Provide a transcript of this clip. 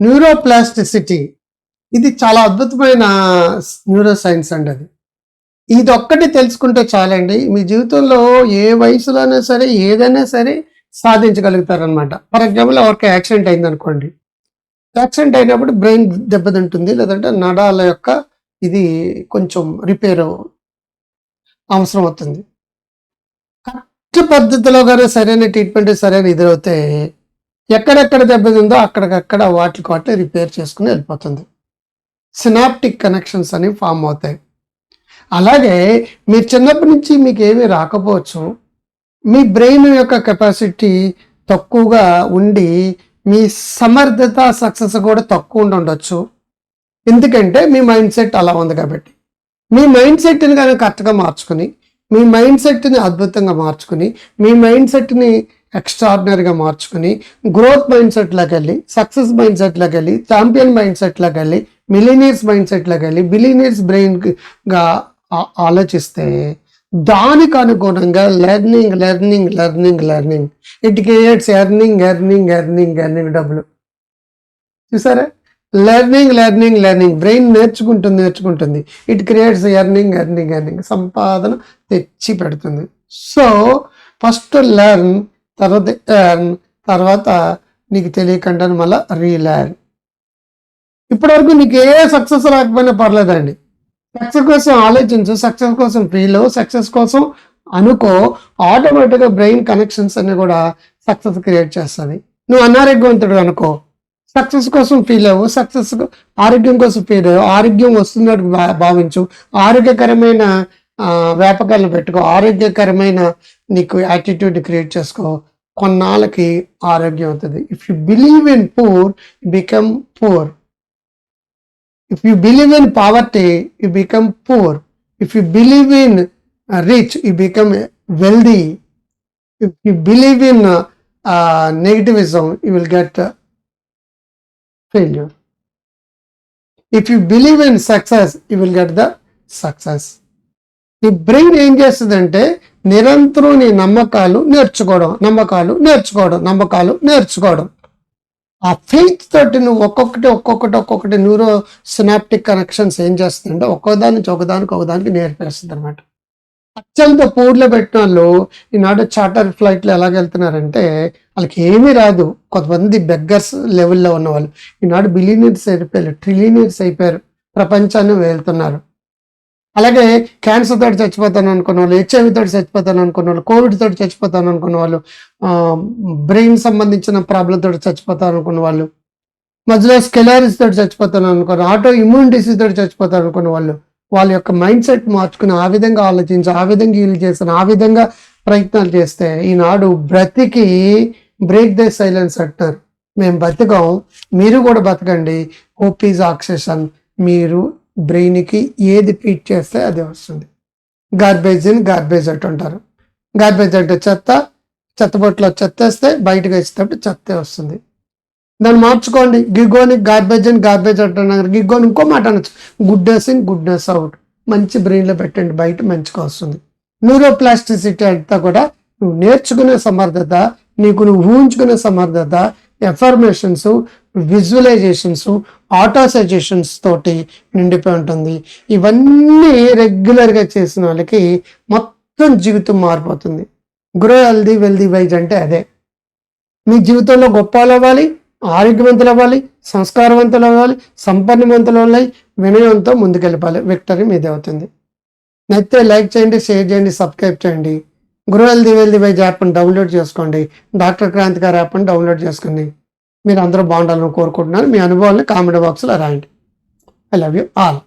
Neuroplasticity ఇది చాలా అద్భుతమైన న్యూరో సైన్స్ అండి అది. ఇది ఒక్కటి తెలుసుకుంటే చాలండి. మీ జీవితంలో ఏ వయసులోనే సరే ఏదైనా సరే సాధించగలుగుతారనమాట ఫర్ ఎగ్జాంపుల్ ఎవరికి యాక్సిడెంట్ అయింది అనుకోండి యాక్సిడెంట్ అయినప్పుడు బ్రెయిన్ దెబ్బతింటుంది లేదంటే నడాల యొక్క ఇది కొంచెం రిపేర్ అవసరం అవుతుంది. కరెక్ట్ పద్ధతిలో కానీ సరైన ట్రీట్మెంట్ సరైన ఎదురవుతే ఎక్కడెక్కడ దెబ్బతిందో అక్కడికక్కడ వాటికి వాటి రిపేర్ చేసుకుని వెళ్ళిపోతుంది. సినాప్టిక్ కనెక్షన్స్ అని ఫామ్ అవుతాయి. అలాగే మీరు చిన్నప్పటి నుంచి మీకు ఏమీ రాకపోవచ్చు. మీ బ్రెయిన్ యొక్క కెపాసిటీ తక్కువగా ఉండి మీ సమర్థత సక్సెస్ కూడా తక్కువ ఉండి ఉండొచ్చు. ఎందుకంటే మీ మైండ్ సెట్ అలా ఉంది కాబట్టి. మీ మైండ్ సెట్ని కానీ కరెక్ట్గా మార్చుకుని మీ మైండ్ సెట్ని అద్భుతంగా మార్చుకుని మీ మైండ్ సెట్ని ఎక్స్ట్రాడినరీగా మార్చుకుని గ్రోత్ మైండ్ సెట్లోకి వెళ్ళి సక్సెస్ మైండ్ సెట్లోకి వెళ్ళి ఛాంపియన్ మైండ్ సెట్లోకి వెళ్ళి మిలీనియర్స్ మైండ్ సెట్లోకి వెళ్ళి బిలీనియర్స్ బ్రెయిన్గా ఆలోచిస్తే దానికి అనుగుణంగా learning learning learning learning. It creates earning earning earning earning డబ్బులు. చూసారా? లెర్నింగ్ లెర్నింగ్ లెర్నింగ్ బ్రెయిన్ నేర్చుకుంటుంది నేర్చుకుంటుంది. It creates earning earning earning సంపాదన తెచ్చి పెడుతుంది. సో ఫస్ట్ లెర్న్ తర్వాత ఎర్న్ తర్వాత నీకు తెలియకుండా మళ్ళీ రీలెర్న్ ఇప్పటివరకు నీకు ఏ సక్సెస్ రాకపోయినా పర్లేదండి. సక్సెస్ కోసం ఆలోచించు. సక్సెస్ కోసం ఫీల్ సక్సెస్ కోసం అనుకో. ఆటోమేటిక్గా బ్రెయిన్ కనెక్షన్స్ అన్ని కూడా సక్సెస్ క్రియేట్ చేస్తుంది నువ్వు అనారోగ్యవంతుడు అనుకో. సక్సెస్ కోసం ఫీల్ అవ్వు. సక్సెస్ ఆరోగ్యం కోసం ఫీల్ అవ్వు ఆరోగ్యం వస్తున్నట్టు భా- భావించు. ఆరోగ్యకరమైన వ్యాపకాలను పెట్టుకో. ఆరోగ్యకరమైన నీకు యాటిట్యూడ్ క్రియేట్ చేసుకో. కొన్నాళ్ళకి ఆరోగ్యం అవుతుంది. If you believe in poor become poor if you believe in poverty you become poor if you believe in rich you become wealthy if you believe in negativism you will get failure. If you believe in success, you will get the success. నీ brain ఏం చేస్తుందంటే నిరంతరం నీ నమ్మకాలు నేర్చుకోవడం నమ్మకాలు నేర్చుకోవడం నమ్మకాలు నేర్చుకోవడం ఆ ఫెయిత్ తోటి నువ్వు ఒక్కొక్కటి ఒక్కొక్కటి ఒక్కొక్కటి న్యూరో సినాప్టిక్ కనెక్షన్స్ ఏం చేస్తుందంటే ఒక్కోదానికి ఒకదానికి ఒకదానికి నేర్పేస్తుంది అనమాట అత్యంత పూర్లో పెట్టిన వాళ్ళు ఈనాడు చార్టర్ ఫ్లైట్లో ఎలాగ వెళ్తున్నారంటే వాళ్ళకి ఏమీ రాదు. కొంతమంది బెగ్గర్స్ లెవెల్లో ఉన్నవాళ్ళు. ఈనాడు బిలీనియర్స్ అయిపోయారు ట్రిలీనియర్స్ అయిపోయారు ప్రపంచాన్ని వెళ్తున్నారు. అలాగే క్యాన్సర్ తోటి చచ్చిపోతాను అనుకున్న వాళ్ళు హెచ్ఐవి తోటి చచ్చిపోతాను అనుకున్న వాళ్ళు కోవిడ్ తోటి చచ్చిపోతాను అనుకున్న వాళ్ళు బ్రెయిన్ సంబంధించిన ప్రాబ్లం తోటి చచ్చిపోతాను అనుకున్న వాళ్ళు మధ్యలో స్కెలారిస్ తోటి చచ్చిపోతాను అనుకున్న ఆటో ఇమ్యూన్ డిసీజ్ తోటి చచ్చిపోతాను అనుకున్న వాళ్ళు వాళ్ళ యొక్క మైండ్ సెట్ మార్చుకుని ఆ విధంగా ఆలోచించి ఆ విధంగా హీల్ చేసిన ఆ విధంగా ప్రయత్నాలు చేస్తే ఈనాడు బ్రతికి బ్రేక్ ద సైలెన్స్ అంటారు. మేము బతకం మీరు కూడా బతకండి. హోప్ ఈజ్ ఆక్సిజన్ మీరు బ్రెయిన్కి ఏది ఫీట్ చేస్తే అది వస్తుంది. గార్బేజ్ ఇన్ గార్బేజ్ అట్ అంటారు. గార్బేజ్ అంటే చెత్త చెత్తబొట్లో చెత్తేస్తే బయటకు వేసేటప్పుడు చెత్తే వస్తుంది. దాన్ని మార్చుకోండి. గిగ్గోని గార్బేజ్ అని గార్బేజ్ అంటున్నారు. గిగ్గోని ఇంకో మాట అనొచ్చు. గుడ్నెస్ ఇన్ గుడ్నెస్ అవుట్ మంచి బ్రెయిన్లో పెట్టండి. బయట మంచిగా వస్తుంది. న్యూరోప్లాస్టిసిటీ అంతా కూడా నువ్వు నేర్చుకునే సమర్థత నీకు నువ్వు ఊహించుకునే సమర్థత ఎఫర్మేషన్స్ విజువలైజేషన్స్ ఆటోసైజేషన్స్ తోటి నిండిపోయి ఉంటుంది. ఇవన్నీ రెగ్యులర్గా చేసిన వాళ్ళకి మొత్తం జీవితం మారిపోతుంది. గ్రో హెల్దీ వెల్దీ వైజ్ అంటే అదే. మీ జీవితంలో గొప్ప అవ్వాలి ఆరోగ్యవంతులు అవ్వాలి సంస్కారవంతులు అవ్వాలి సంపన్నవంతులు అవ్వాలి వినయంతో ముందుకెళ్ళిపోవాలి. విక్టరీ మీదే అవుతుంది నచ్చితే లైక్ చేయండి షేర్ చేయండి సబ్స్క్రైబ్ చేయండి. గురు హెల్దీ వెల్దీ వైజ్ యాప్ని డౌన్లోడ్ చేసుకోండి. డాక్టర్ క్రాంతి గారి యాప్ని డౌన్లోడ్ చేసుకోండి. మీరు అందరూ బాగుండాలని కోరుకుంటున్నాను. మీ అనుభవాన్ని కామెంట్ బాక్స్లో రాయండి. I love you all.